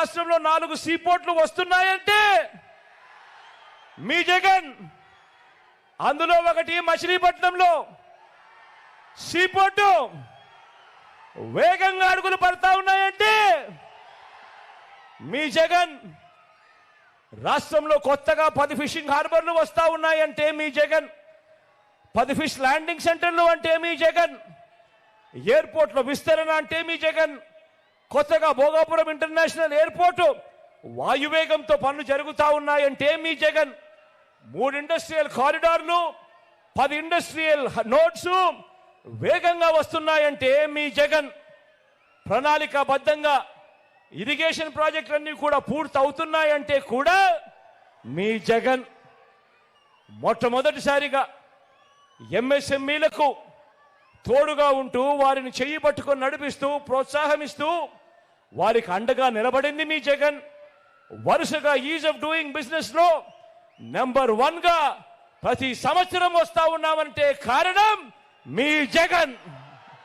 రాష్ట్రంలో నాలుగు సీపోర్ట్లు వస్తున్నాయంటే మీ జగన్ అందులో ఒకటి మచిలీపట్నంలో సీపోర్టు వేగంగా అడుగులు పడతా ఉన్నాయంటే మీ జగన్ రాష్ట్రంలో కొత్తగా పది ఫిషింగ్ హార్బర్లు వస్తా ఉన్నాయంటే మీ జగన్ పది ఫిష్ ల్యాండింగ్ సెంటర్లు అంటే మీ జగన్ ఎయిర్పోర్ట్లో విస్తరణ అంటే మీ జగన్ కొత్తగా భోగాపురం ఇంటర్నేషనల్ ఎయిర్పోర్టు వాయువేగంతో పనులు జరుగుతూ ఉన్నాయంటే మీ జగన్. మూడు ఇండస్ట్రియల్ కారిడార్లు పది ఇండస్ట్రియల్ నోట్స్ వేగంగా వస్తున్నాయంటే మీ జగన్. ప్రణాళికాబద్ధంగా ఇరిగేషన్ ప్రాజెక్టులన్నీ కూడా పూర్తి అవుతున్నాయంటే కూడా మీ జగన్. మొట్టమొదటిసారిగా ఎంఎస్ఎంఈలకు తోడుగా ఉంటూ వారిని చెయ్యి పట్టుకొని నడిపిస్తూ ప్రోత్సాహమిస్తూ వారికి అండగా నిలబడింది మీ జగన్. వరుసగా ఈజ్ ఆఫ్ డూయింగ్ బిజినెస్లో నెంబర్ వన్గా ప్రతి సంవత్సరం వస్తా ఉన్నామంటే కారణం మీ జగన్.